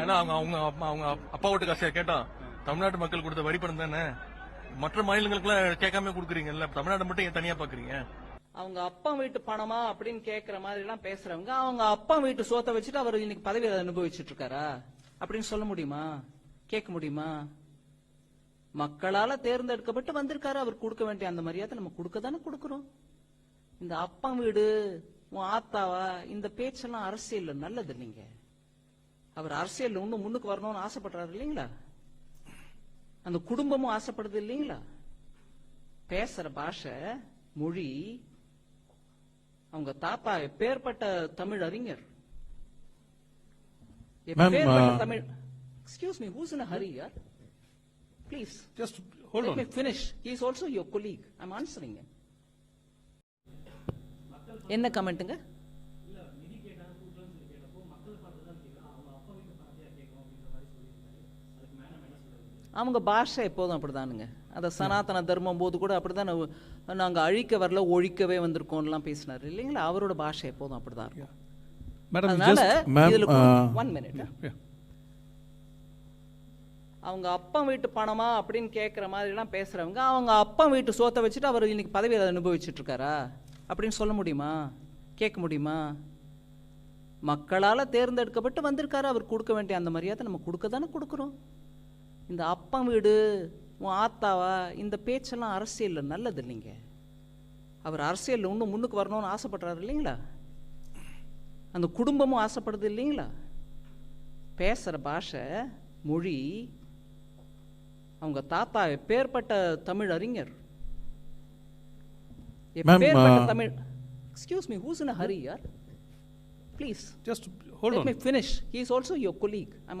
ஏன்னா அவங்க அவங்க அவங்க அப்பா வீட்டு காசையா கேட்டோம் தமிழ்நாட்டு மக்கள் கொடுத்த வரி பணம் தானே? மற்ற மாநிலங்களுக்குலாம் கேட்காம கொடுக்குறீங்கல்ல தமிழ்நாடு மட்டும் ஏன் தனியா பாக்குறீங்க? அவங்க அப்பா வீட்டு பணமா அப்படின்னு கேக்குற மாதிரி எல்லாம் பேசுறவங்க அவங்க அப்பா வீட்டு சோத்தை வச்சுட்டு அவர் இன்னைக்கு பதவி அனுபவிச்சுட்டு இருக்காரா? அப்படின்னு சொல்ல முடியுமா? கேட்க முடியுமா? மக்களால தேர்ந்தெடுக்கப்பட்டு வந்திருக்காரு அவர் கொடுக்க வேண்டிய அந்த மரியாதை நம்ம கொடுக்க தானே கொடுக்கிறோம். இந்த அப்பா வீடு உன் ஆத்தாவா இந்த பேச்செல்லாம் அரசியல் நல்லது இல்லைங்க. அவர் அரசியல்ல இன்னும் முன்னுக்கு வரணும்னு ஆசைப்படுறாரு இல்லைங்களா அந்த குடும்பமும் ஆசைப்படுது இல்லைங்களா பேசுற பாஷை மொழி அவங்க தாத்தா எப்பேற்பட்ட தமிழ் அறிஞர் uh, Tamil excuse me who's in Hari யார் please Just hold Let on. me finish. He is also your colleague. I'm answering him. என்ன கமெண்ட்டுங்க அவங்க பாஷை எப்போதும் அப்படிதானுங்க. அந்த சனாதன தர்மம் போது கூட அப்படிதான் நாங்க- நாங்க அழிக்க வரல ஒழிக்கவே வந்திருக்கோம்லாம் பேசினாரு. இல்லைங்களா? அவரோட பாஷை எப்போதும் இருக்கும். அதனால ma'am, இதுல uh, ஒன் மினிட் yeah. அவங்க அப்பா வீட்டு பணமா அப்படின்னு கேட்குற மாதிரி எல்லாம் பேசுறவங்க அவங்க அப்பா வீட்டு சோத்தை வச்சுட்டு அவர் இன்னைக்கு பதவி அனுபவிச்சுட்டு இருக்காரா அப்படின்னு சொல்ல முடியுமா? கேட்க முடியுமா? மக்களால தேர்ந்தெடுக்கப்பட்டு வந்திருக்காரு அவர் கொடுக்க வேண்டிய அந்த மரியாதை நம்ம கொடுக்க தானே கொடுக்குறோம். இந்த அப்பா வீடு உன் ஆத்தாவா இந்த பேச்செல்லாம் அரசியல்ல நல்லது இல்லைங்க. அவர் அரசியல்ல இன்னும் முன்னுக்கு வரணும்னு ஆசைப்படுறாரு இல்லைங்களா? அந்த குடும்பமும் ஆசைப்படுது இல்லைங்களா? பேசுற பாஷை மொழி அவங்க தாத்தா எப்பேற்பட்ட தமிழ் அறிஞர். எப்பேற்பட்ட uh, Tamil? Excuse me who's in Hari யார்? Please Just hold Let on. me finish. He is also your colleague. I'm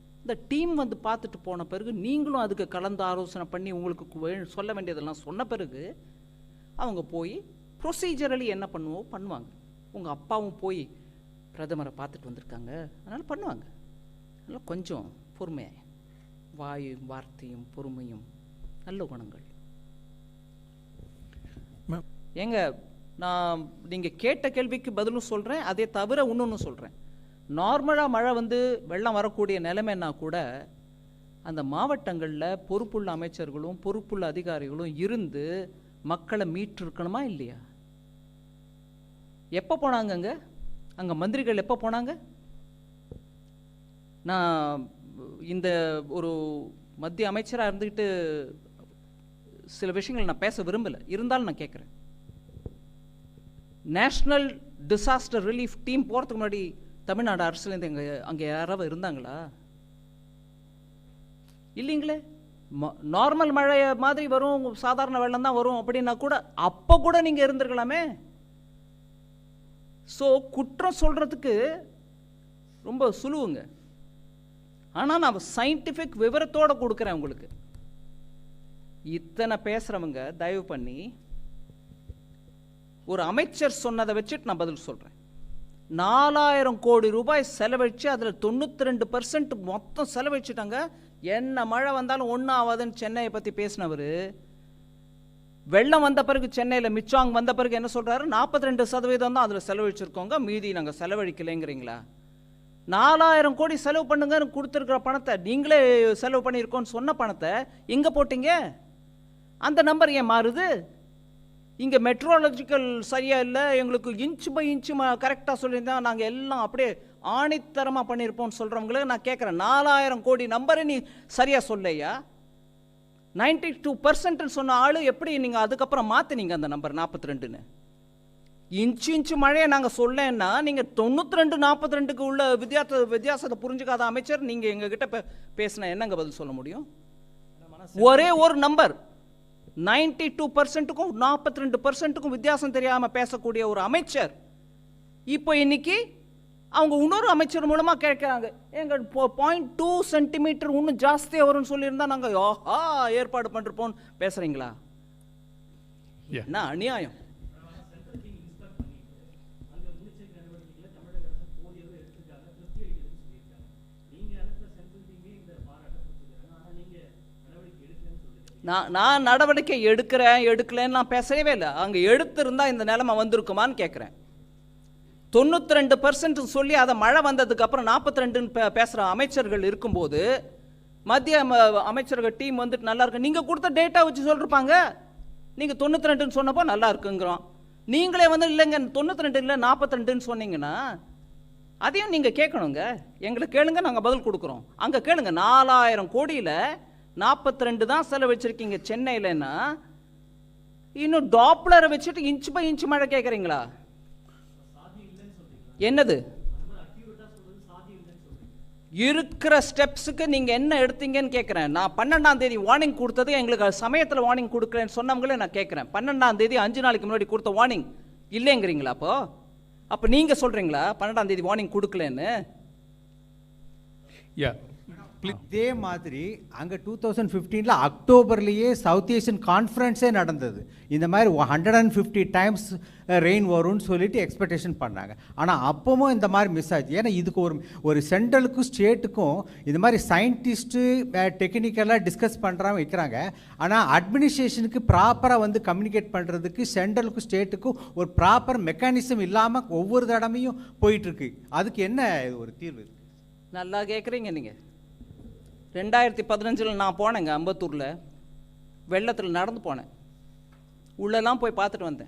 இந்த டீம் வந்து பார்த்துட்டு போன பிறகு நீங்களும் அதுக்கு கலந்து ஆலோசனை பண்ணி உங்களுக்கு சொல்ல வேண்டியதெல்லாம் சொன்ன பிறகு அவங்க போய் ப்ரொசீஜரலி என்ன பண்ணுவோ பண்ணுவாங்க. உங்கள் அப்பாவும் போய் பிரதமரை பார்த்துட்டு வந்திருக்காங்க. அதனால் பண்ணுவாங்க. அதனால் கொஞ்சம் பொறுமையாக வாயும் வார்த்தையும் பொறுமையும் நல்ல குணங்கள். ஏங்க நான் நீங்கள் கேட்ட கேள்விக்கு பதிலும் சொல்கிறேன் அதே தவிர இன்னொன்று சொல்கிறேன் நார்மலாக மழை வந்து வெள்ளம் வரக்கூடிய நிலைமைன்னா கூட அந்த மாவட்டங்களில் பொறுப்புள்ள அமைச்சர்களும் பொறுப்புள்ள அதிகாரிகளும் இருந்து மக்களை மீட்டிருக்கணுமா இல்லையா? எப்போ போனாங்க அங்கே? அங்கே மந்திரிகள் எப்போ போனாங்க? நான் இந்த ஒரு மத்திய அமைச்சராக இருந்துக்கிட்டு சில விஷயங்கள் நான் பேச விரும்பலை. இருந்தாலும் நான் கேட்குறேன் நேஷ்னல் டிசாஸ்டர் ரிலீஃப் டீம் போகிறதுக்கு முன்னாடி தமிழ்நாடு அரசுலேருந்து எங்க அங்கே யாராவது இருந்தாங்களா? இல்லைங்களே. நார்மல் மழை மாதிரி வரும் சாதாரண வெள்ளம் தான் வரும் அப்படின்னா கூட அப்போ கூட நீங்கள் இருந்திருக்கலாமே. ஸோ குற்றம் சொல்கிறதுக்கு ரொம்ப சுலுவுங்க. ஆனால் நான் சயின்டிஃபிக் விவரத்தோடு கொடுக்குறேன் உங்களுக்கு. இத்தனை பேசுகிறவங்க தயவு பண்ணி ஒரு அமைச்சர் சொன்னதை வச்சுட்டு நான் பதில் சொல்கிறேன் நாலாயிரம் கோடி ரூபாய் செலவழித்து அதில் தொண்ணூற்றி ரெண்டு பர்சன்ட் மொத்தம் செலவழிச்சிட்டாங்க. என்ன மழை வந்தாலும் ஒன்றும் ஆகாதுன்னு சென்னையை பற்றி பேசினவர். வெள்ளம் வந்த பிறகு சென்னையில் மிச்சாங் வந்த பிறகு என்ன சொல்கிறாரு நாற்பத்தி ரெண்டு சதவீதம் தான் அதில் செலவழிச்சிருக்கோங்க. மீதி நாங்கள் செலவழிக்கலைங்கிறீங்களா? நாலாயிரம் கோடி செலவு பண்ணுங்கன்னு கொடுத்துருக்குற பணத்தை நீங்களே செலவு பண்ணியிருக்கோன்னு சொன்ன பணத்தை எங்கே போட்டீங்க? அந்த நம்பர் ஏன் மாறுது? இங்கே மெட்ரோலஜிக்கல் சரியாக இல்லை எங்களுக்கு இன்ச் பை இன்ச்சு கரெக்டாக சொல்லியிருந்தா நாங்கள் எல்லாம் அப்படியே ஆணித்தரமாக பண்ணியிருப்போம்னு சொல்கிறவங்களுக்கு நான் கேட்குறேன் நாலாயிரம் கோடி நம்பரை நீ சரியாக சொல்லையா? நைன்டி டூ பர்சன்ட்னு சொன்ன ஆள் எப்படி நீங்கள் அதுக்கப்புறம் மாற்றினீங்க அந்த நம்பர் நாற்பத்தி ரெண்டுன்னு இன்ச்சு இன்ச்சு மழையை நாங்கள் சொல்லேன்னா நீங்கள் தொண்ணூற்றி ரெண்டு நாற்பத்தி ரெண்டுக்கு உள்ள வித்தியாச வித்தியாசத்தை புரிஞ்சுக்காத அமைச்சர் நீங்கள் எங்ககிட்ட இப்போ பேசினா என்னங்க பதில் சொல்ல முடியும்? ஒரே ஒரு நம்பர். நைன்டி டூ பர்சன்ட்டுக்கும் நாற்பத்தி ரெண்டு பர்சன்ட்டுக்கும் வித்தியாசம் தெரியாமல் பேசக்கூடிய ஒரு அமைச்சர். இப்போ இன்னைக்கு அவங்க இன்னொரு அமைச்சர் மூலமாக கேட்குறாங்க. எங்கள் பாயிண்ட் டூ சென்டிமீட்டர் இன்னும் ஜாஸ்தியாக வரும்னு சொல்லியிருந்தா நாங்கள் ஆஹா ஏற்பாடு பண்ணிருப்போம் பேசுகிறீங்களா. என்ன அநியாயம்? நான் நான் நடவடிக்கை எடுக்கிறேன் எடுக்கலைன்னு நான் பேசவே இல்லை. அங்கே எடுத்திருந்தா இந்த நிலைமை வந்திருக்குமான்னு கேட்குறேன் தொண்ணூற்றி ரெண்டு பர்சன்ட் சொல்லி அதை மழை வந்ததுக்கப்புறம் நாற்பத்தி ரெண்டுன்னு பே பேசுகிற அமைச்சர்கள் இருக்கும்போது மத்திய ம- அமைச்சர்கள் டீம் வந்துட்டு நல்லா இருக்கு. நீங்கள் கொடுத்த டேட்டா வச்சு சொல்லிருப்பாங்க. நீங்கள் தொண்ணூற்றி ரெண்டுன்னு சொன்னப்போ நல்லா இருக்குங்கிறோம். நீங்களே வந்து இல்லைங்க தொண்ணூற்றி ரெண்டு இல்லை நாற்பத்தி ரெண்டுன்னு சொன்னீங்கன்னா அதையும் நீங்கள் கேட்கணுங்க. எங்களை கேளுங்க நாங்கள் பதில் கொடுக்குறோம். அங்கே கேளுங்க நாலாயிரம் கோடியில் நாற்பத்தி ரெண்டு தான் செலவழிச்சிருக்கீங்க சென்னையிலன்னா இன்னும் டாப்ளரை வச்சுட்டு இன்ச் பை இன்ச் மழை கேட்குறீங்களா என்னது? இருக்கிற ஸ்டெப்ஸுக்கு நீங்கள் என்ன எடுத்தீங்கன்னு கேட்குறேன் நான் பன்னெண்டாம் தேதி வார்னிங் கொடுத்தது எங்களுக்கு சமயத்தில் வார்னிங் கொடுக்குறேன்னு சொன்னவங்களே நான் கேட்குறேன் பன்னெண்டாம் தேதி அஞ்சு நாளைக்கு முன்னாடி கொடுத்த வார்னிங் இல்லைங்கிறீங்களா அப்போ? அப்போ நீங்கள் சொல்கிறீங்களா பன்னெண்டாம் தேதி வார்னிங் கொடுக்கலன்னு? யா அதே மாதிரி அங்கே டூ தௌசண்ட் ஃபிஃப்டீனில் அக்டோபர்லேயே சவுத் ஏஷியன் கான்ஃபரன்ஸே நடந்தது. இந்த மாதிரி hundred and fifty times rain வரும்னு சொல்லிட்டு எக்ஸ்பெக்டேஷன் பண்ணாங்க. ஆனால் அப்பவும் இந்த மாதிரி மிஸ் ஆச்சு. ஏன்னா இதுக்கு ஒரு ஒரு சென்ட்ரலுக்கும் ஸ்டேட்டுக்கும் இந்த மாதிரி சயின்டிஸ்ட்டு டெக்னிக்கலாக டிஸ்கஸ் பண்ணுறாங்க வைக்கிறாங்க. ஆனால் அட்மினிஸ்ட்ரேஷனுக்கு ப்ராப்பராக வந்து கம்யூனிகேட் பண்ணுறதுக்கு சென்ட்ரலுக்கும் ஸ்டேட்டுக்கும் ஒரு ப்ராப்பர் மெக்கானிசம் இல்லாமல் ஒவ்வொரு தடவையும் போயிட்டுருக்கு அதுக்கு என்ன ஒரு தீர்வு இருக்கு? நல்லா கேட்குறீங்க நீங்கள் ரெண்டாயிரத்தி பதினஞ்சில் நான் போனேங்க அம்பத்தூரில். வெள்ளத்தில் நடந்து போனேன். உள்ளெல்லாம் போய் பார்த்துட்டு வந்தேன்.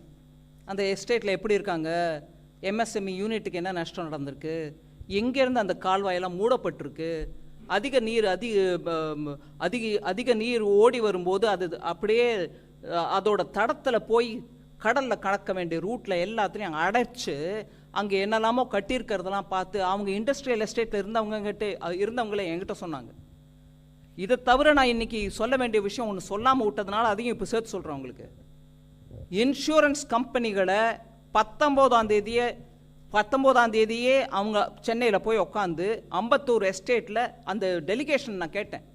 அந்த எஸ்டேட்டில் எப்படி இருக்காங்க? எம்எஸ்எம்இ யூனிட்டுக்கு என்ன நஷ்டம் நடந்திருக்கு? எங்கேருந்து அந்த கால்வாயெல்லாம் மூடப்பட்டிருக்கு? அதிக நீர் அதிக ப- அதிக அதிக நீர் ஓடி வரும்போது அது அப்படியே அதோட தடத்தில் போய் கடலில் கலக்க வேண்டிய ரூட்டில் எல்லாத்துலேயும் அடைச்சு அங்கே என்னெல்லாமோ கட்டியிருக்கிறதெல்லாம் பார்த்து அவங்க இண்டஸ்ட்ரியல் எஸ்டேட்டில் இருந்தவங்ககிட்ட இருந்தவங்களே என்கிட்ட சொன்னாங்க. இதை தவிர நான் இன்னைக்கு சொல்ல வேண்டிய விஷயம் ஒன்று சொல்லாமல் விட்டதுனால அதையும் இப்போ சேர்த்து சொல்கிறேன் உங்களுக்கு. இன்சூரன்ஸ் கம்பெனிகளை பத்தொம்போதாம் தேதியே பத்தொம்போதாம் தேதியே அவங்க சென்னையில் போய் உட்காந்து அம்பத்தூர் எஸ்டேட்டில் அந்த டெலிகேஷன் நான் கேட்டேன்.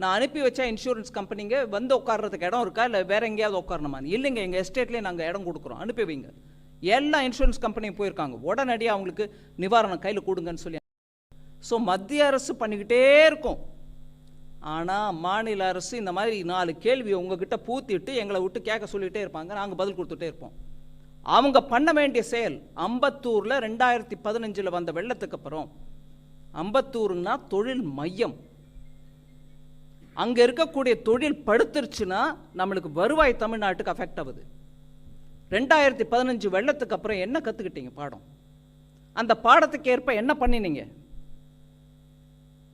நான் அனுப்பி வச்சா இன்சூரன்ஸ் கம்பெனிங்க வந்து உட்கார்றதுக்கு இடம் இருக்கா? இல்லை வேற எங்கேயாவது உட்காரணுமா இல்லைங்க எங்கள் எஸ்டேட்லேயே நாங்கள் இடம் கொடுக்குறோம். அனுப்பி வைங்க. எல்லா இன்சூரன்ஸ் கம்பெனியும் போயிருக்காங்க. உடனடியாக அவங்களுக்கு நிவாரணம் கையில் கொடுங்கன்னு சொல்லி. ஸோ மத்திய அரசு பண்ணிக்கிட்டே இருக்கும். ஆனால் மாநில அரசு இந்த மாதிரி நாலு கேள்வியை உங்ககிட்ட பூத்திட்டு எங்களை விட்டு கேட்க சொல்லிகிட்டே இருப்பாங்க. நாங்கள் பதில் கொடுத்துட்டே இருப்போம். அவங்க பண்ண வேண்டிய செயல் அம்பத்தூரில் ரெண்டாயிரத்தி பதினஞ்சில் வந்த வெள்ளத்துக்கு அப்புறம் அம்பத்தூருன்னா தொழில் மையம். அங்கே இருக்கக்கூடிய தொழில் படுத்துருச்சுன்னா நம்மளுக்கு வருவாய் தமிழ்நாட்டுக்கு அஃபெக்ட் ஆகுது. ரெண்டாயிரத்தி பதினஞ்சு வெள்ளத்துக்கு அப்புறம் என்ன கற்றுக்கிட்டீங்க பாடம்? அந்த பாடத்துக்கு ஏற்ப என்ன பண்ணினீங்க?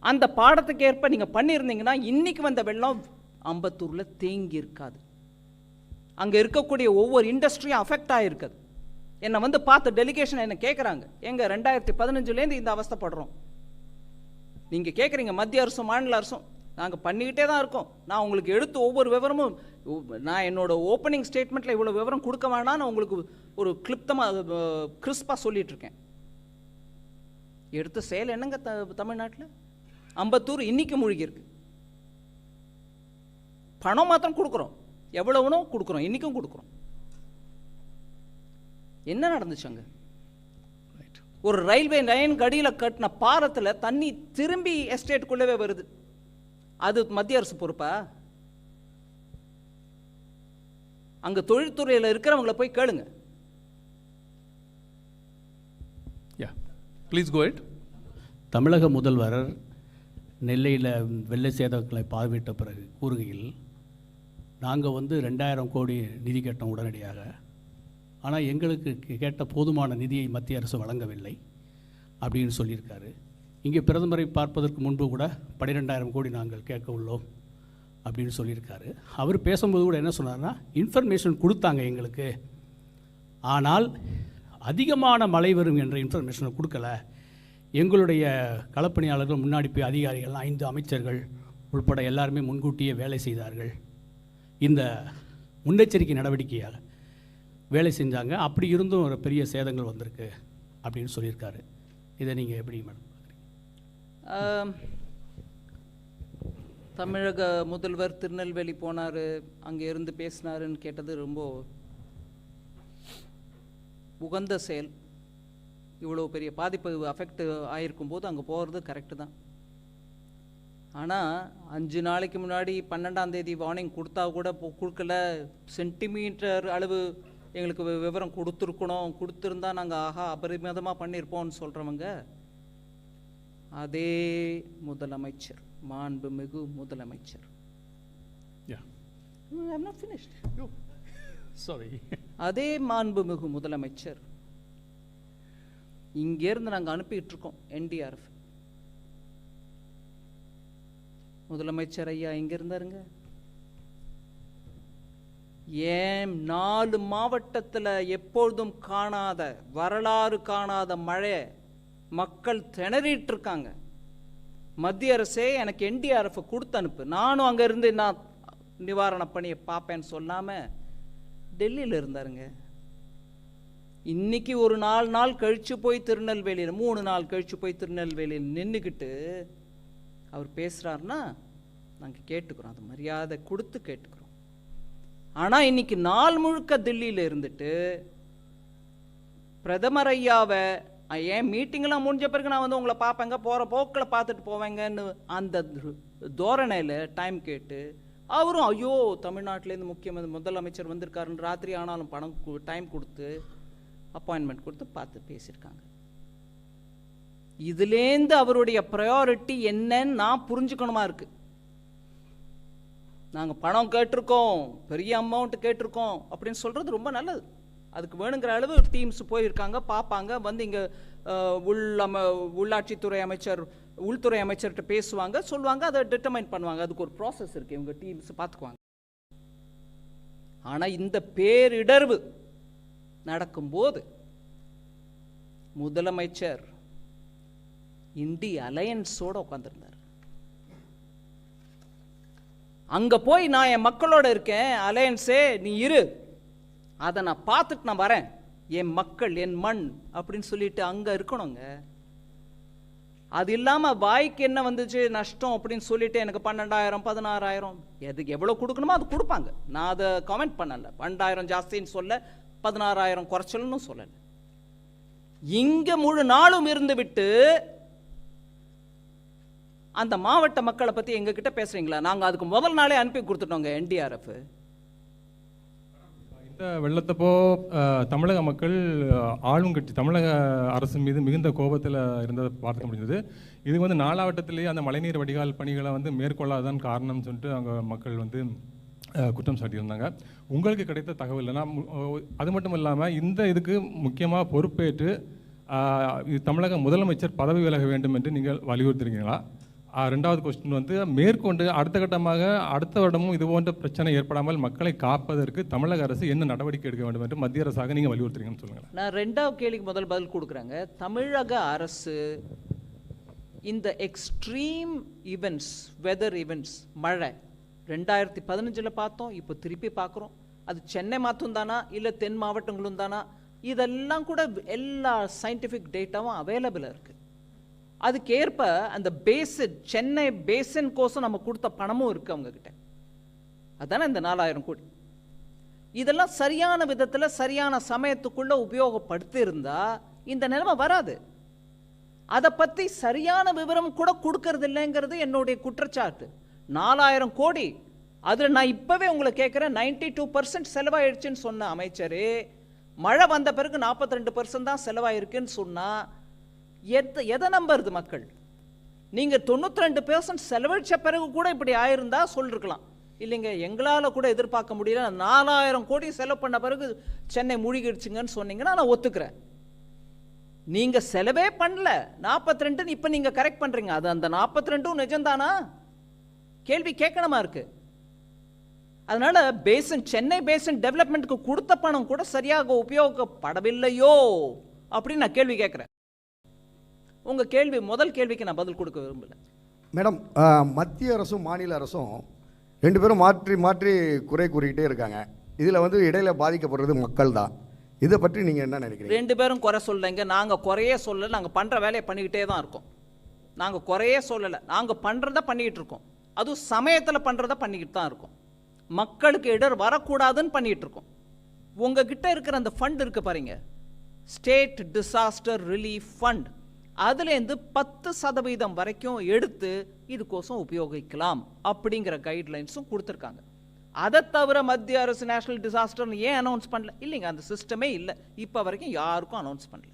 அந்த பாடத்துக்கு ஏற்ப நீங்கள் பண்ணியிருந்தீங்கன்னா இன்றைக்கி வந்த வெள்ளம் அம்பத்தூரில் தேங்கி இருக்காது. அங்கே இருக்கக்கூடிய ஒவ்வொரு இண்டஸ்ட்ரியும் அஃபெக்ட் ஆகிருக்குது என்னை வந்து பார்த்து டெலிகேஷன் என்னை கேட்குறாங்க எங்கள் ரெண்டாயிரத்தி பதினஞ்சுலேருந்து இந்த அவஸ்தைப்படுறோம் நீங்கள் கேட்குறீங்க மத்திய அரசும் மாநில அரசும் நாங்கள் பண்ணிக்கிட்டே தான் இருக்கோம். நான் உங்களுக்கு எடுத்து ஒவ்வொரு விவரமும் நான் என்னோட ஓப்பனிங் ஸ்டேட்மெண்ட்டில் இவ்வளோ விவரம் கொடுக்க வேணாம்னு உங்களுக்கு ஒரு கிளிப்தமாக கிறிஸ்பாக சொல்லிகிட்ருக்கேன் எடுத்த செயல் என்னங்க த தமிழ்நாட்டில்? அம்பத்தூர் இன்னைக்கு மூழ்கி இருக்கு பணம் மாத்திரம் கொடுக்குறோம். எவ்வளவுனோ கொடுக்குறோம். இன்னைக்கும் கொடுக்குறோம். என்ன நடந்துச்சு அங்க? ரைட் ஒரு ரயில்வே லைன் கடியில் கட்டின பாலத்தில் தண்ணி திரும்பி எஸ்டேட்டுக்குள்ளவே வருது. அது மத்திய அரசு பொறுப்பா? அங்க தொழில்துறையில் இருக்கிறவங்கள போய் கேளுங்க. யா ப்ளீஸ் கோ இட் தமிழக முதல்வர் நெல்லையில் வெள்ளை சேதங்களை பார்வையிட்ட பிறகு கூறுகையில் நாங்கள் வந்து ரெண்டாயிரம் கோடி நிதி கேட்டோம் உடனடியாக. ஆனால் எங்களுக்கு கே- கேட்ட போதுமான நிதியை மத்திய அரசு வழங்கவில்லை அப்படின்னு சொல்லியிருக்காரு. இங்கே பிரதமரை பார்ப்பதற்கு முன்பு கூட பன்னிரெண்டாயிரம் கோடி நாங்கள் கேட்க உள்ளோம் அப்படின்னு சொல்லியிருக்காரு. அவர் பேசும்போது கூட என்ன சொன்னார்னா இன்ஃபர்மேஷன் கொடுத்தாங்க எங்களுக்கு. ஆனால் அதிகமான மழை வரும் என்ற இன்ஃபர்மேஷனை கொடுக்கல. எங்களுடைய களப்பணியாளர்கள் முன்னாடி போய் அதிகாரிகள் ஐந்து அமைச்சர்கள் உள்பட எல்லாருமே முன்கூட்டியே வேலை செய்தார்கள். இந்த முன்னெச்சரிக்கை நடவடிக்கையால் வேலை செஞ்சாங்க. அப்படி இருந்தும் ஒரு பெரிய சேதங்கள் வந்திருக்கு அப்படின்னு சொல்லியிருக்காரு. இதை நீங்கள் எப்படி மேடம் தமிழக முதல்வர் திருநெல்வேலி போனார் அங்கே இருந்து பேசினாருன்னு கேட்டது ரொம்ப உகந்த செயல். இவ்வளோ பெரிய பாதிப்பு அஃபெக்ட் ஆகிருக்கும் போது அங்கே போகிறது கரெக்டு தான். ஆனால் அஞ்சு நாளைக்கு முன்னாடி பன்னெண்டாம் தேதி வார்னிங் கொடுத்தா கூட கொடுக்கல. சென்டிமீட்டர் அளவு எங்களுக்கு விவரம் கொடுத்துருக்கணும். கொடுத்துருந்தா நாங்கள் ஆஹா அபரிமிதமாக பண்ணியிருப்போம்னு சொல்கிறவங்க அதே முதலமைச்சர் மாண்புமிகு முதலமைச்சர். Yeah. I'm not finished. Sorry. அதே மாண்புமிகு முதலமைச்சர். இங்கேருந்து நாங்கள் அனுப்பிக்கிட்டு இருக்கோம் என்டிஆர்எஃப் முதலமைச்சர் ஐயா எங்க இருந்தாருங்க ஏன் நாலு மாவட்டத்தில் எப்பொழுதும் காணாத வரலாறு காணாத மழை மக்கள் திணறிட்டு இருக்காங்க மத்திய அரசே எனக்கு என்டிஆர்எஃப் கொடுத்து அனுப்பு. நானும் அங்கே இருந்து நான் நிவாரண பணியை பார்ப்பேன்னு சொல்லாமல் டெல்லியில் இருந்தாருங்க. இன்னைக்கு ஒரு நாலு நாள் கழித்து போய் திருநெல்வேலியில் மூணு நாள் கழித்து போய் திருநெல்வேலியில் நின்றுக்கிட்டு அவர் பேசுகிறாருன்னா நாங்கள் கேட்டுக்கிறோம் அது மரியாதை கொடுத்து கேட்டுக்கிறோம். ஆனால் இன்னைக்கு நாள் முழுக்க தில்லியில் இருந்துட்டு பிரதமர் ஐயாவை ஏன் மீட்டிங்லாம் முடிஞ்ச பிறகு நான் வந்து உங்களை பார்ப்பேங்க போகிற போக்கில் பார்த்துட்டு போவேங்கன்னு அந்த தோரணையில் டைம் கேட்டு அவரும் ஐயோ தமிழ்நாட்டிலேருந்து முக்கியமந்திரி முதலமைச்சர் வந்திருக்காருன்னு ராத்திரி ஆனாலும் பணம் டைம் கொடுத்து அப்பாயின்மெண்ட் கொடுத்து பார்த்து பேசியிருக்காங்க. இதுலேருந்து அவருடைய ப்ரையாரிட்டி என்னன்னு நான் புரிஞ்சுக்கணுமா இருக்கு. நாங்கள் பணம் கேட்டிருக்கோம் பெரிய அமௌண்ட் கேட்டிருக்கோம் அப்படின்னு சொல்கிறது ரொம்ப நல்லது. அதுக்கு வேணுங்கிற அளவு டீம்ஸ் போயிருக்காங்க பார்ப்பாங்க. வந்து இங்கே உள் அம உள்ளாட்சித்துறை அமைச்சர் உள்துறை அமைச்சர்கிட்ட பேசுவாங்க சொல்லுவாங்க அதை டிட்டர்மைன் பண்ணுவாங்க. அதுக்கு ஒரு ப்ராசஸ் இருக்குது இவங்க டீம்ஸ் பார்த்துக்குவாங்க. ஆனால் இந்த பேரிடர்வு நடக்கும்போது முதலமைச்சர் இண்டி அலையன்ஸோட உட்காந்துருந்தார் அங்கே போய் நான் என் மக்களோட இருக்கேன் அலையன்ஸே நீ இரு. அதை நான் பார்த்துட்டு நான் வரேன். என் மக்கள் என் மண் அப்படின்னு சொல்லிட்டு அங்கே இருக்கணுங்க. அது இல்லாமல் வாய்க்கு என்ன வந்துச்சு? நஷ்டம் அப்படின்னு சொல்லிட்டு எனக்கு பன்னெண்டாயிரம் பதினாறாயிரம். எதுக்கு எவ்வளோ கொடுக்கணுமோ அது கொடுப்பாங்க. நான் அதை கமெண்ட் பண்ணலை. பன்னெண்டாயிரம் ஜாஸ்தின்னு சொல்ல பதினாறாயிரம் குறைச்சல்னு சொல்லலை. இங்கே முழு நாளும் இருந்து விட்டு அந்த மாவட்ட மக்களை பற்றி எங்ககிட்ட பேசுகிறீங்களா பேசுறீங்களா அதுக்கு முதல் நாளே அனுப்பி கொடுத்துட்டோங்க என்டிஆர்எஃப். இந்த வெள்ளத்தப்போ தமிழக மக்கள் அஹ், ஆளும் கட்சி தமிழக அரசு மீது மிகுந்த கோபத்தில் இருந்ததை பார்க்க முடிஞ்சது. இது வந்து நாலாவட்டத்திலேயே அந்த மழைநீர் வடிகால் பணிகளை வந்து மேற்கொள்ளாதான் காரணம்னு சொல்லிட்டு அங்கே மக்கள் வந்து குற்றம் சாட்டியிருந்தாங்க. உங்களுக்கு கிடைத்த தகவல் ஏன்னா அது மட்டும் இல்லாமல் இந்த இதுக்கு முக்கியமாக பொறுப்பேற்று இது தமிழக முதலமைச்சர் பதவி விலக வேண்டும் என்று நீங்கள் வலியுறுத்துறீங்களா ரெண்டாவது கொஸ்டின் வந்து மேற்கொண்டு அடுத்த கட்டமாக அடுத்த வருடமும் இது போன்ற பிரச்சனை ஏற்படாமல் மக்களை காப்பதற்கு தமிழக அரசு என்ன நடவடிக்கை எடுக்க வேண்டும் என்று மத்திய அரசாக நீங்கள் வலியுறுத்துறீங்கன்னு சொல்லுங்கள் நான் ரெண்டாவது கேள்விக்கு முதல் பதில் கொடுக்குறாங்க. தமிழக அரசு இந்த எக்ஸ்ட்ரீம் ஈவெண்ட்ஸ் வெதர் ஈவெண்ட்ஸ் மழை ரெண்டாயிரத்தி பதினஞ்சில் பார்த்தோம் இப்போ திருப்பி பார்க்குறோம். அது சென்னை மாற்றும் தானா? இல்லை தென் மாவட்டங்களும் தானா? இதெல்லாம் கூட எல்லா சயின்டிஃபிக் டேட்டாவும் அவைலபிளாக இருக்குது அதுக்கேற்ப அந்த பேஸு சென்னை பேசன் கோசம் நம்ம கொடுத்த பணமும் இருக்குது அவங்கக்கிட்ட அதானே இந்த நாலாயிரம் கோடி. இதெல்லாம் சரியான விதத்தில் சரியான சமயத்துக்குள்ளே உபயோகப்படுத்தியிருந்தால் இந்த நிலைமை வராது. அதை பற்றி சரியான விவரம் கூட கொடுக்கறது இல்லைங்கிறது என்னுடைய குற்றச்சாட்டு. நாலாயிரம் கோடி. அதில் நான் இப்போவே உங்களை கேட்குறேன் நைன்டி டூ பர்சன்ட் செலவாயிடுச்சுன்னு சொன்ன அமைச்சர் மழை வந்த பிறகு நாற்பத்தி ரெண்டு பர்சன்ட் தான் செலவாயிருக்குன்னு சொன்னால் எதை எதை நம்புறது மக்கள்? நீங்கள் தொண்ணூற்றி ரெண்டு பெர்சன்ட் செலவழிச்ச பிறகு கூட இப்படி ஆயிருந்தா சொல்லிருக்கலாம். இல்லைங்க எங்களால் கூட எதிர்பார்க்க முடியல. நாலாயிரம் கோடி செலவு பண்ண பிறகு சென்னை மூழ்கிடுச்சுங்கன்னு சொன்னீங்கன்னா நான் ஒத்துக்கிறேன். நீங்கள் செலவே பண்ணல. நாற்பத்தி ரெண்டுன்னு இப்போ நீங்கள் கரெக்ட் பண்ணுறீங்க அது அந்த 42 ரெண்டும் நிஜம்தானா? கேள்வி கேட்கணுமா இருக்கு? அதனால பேசன் சென்னை பேசன் டெவலப்மெண்ட்க்கு கொடுத்த பணம் கூட சரியாக உபயோகப்படவில்லையோ அப்படின்னு நான் கேள்வி கேட்கிறேன். உங்க கேள்வி முதல் கேள்விக்கு நான் பதில் கொடுக்க விரும்பல. மேடம் மத்திய அரசும் மாநில அரசும் ரெண்டு பேரும் மாற்றி மாற்றி குறை கூறிக்கிட்டே இருக்காங்க. இதில் வந்து இடையில பாதிக்கப்படுறது மக்கள் தான். இதை பற்றி நீங்கள் என்ன நினைக்கிறீங்க? ரெண்டு பேரும் குறை சொல்லலைங்க. நாங்க குறையே சொல்லல. நாங்க பண்ற வேலையை பண்ணிக்கிட்டே தான் இருக்கோம். நாங்க குறையே சொல்லல. நாங்க பண்றத பண்ணிக்கிட்டு இருக்கோம். அதுவும் சமயத்தில் பண்ணுறத பண்ணிக்கிட்டு தான் இருக்கும். மக்களுக்கு இடர் வரக்கூடாதுன்னு பண்ணிகிட்டு இருக்கோம். உங்ககிட்ட இருக்கிற அந்த ஃபண்ட் இருக்குது பாருங்க. ஸ்டேட் டிசாஸ்டர் ரிலீஃப் ஃபண்ட் அதுலேருந்து பத்து சதவீதம் வரைக்கும் எடுத்து இதுக்கோசம் உபயோகிக்கலாம் அப்படிங்கிற கைட்லைன்ஸும் கொடுத்துருக்காங்க. அதை தவிர மத்திய அரசு நேஷனல் டிசாஸ்டர்னு ஏன் அனௌன்ஸ் பண்ணல? இல்லைங்க அந்த சிஸ்டமே இல்லை. இப்போ வரைக்கும் யாருக்கும் அனௌன்ஸ் பண்ணல.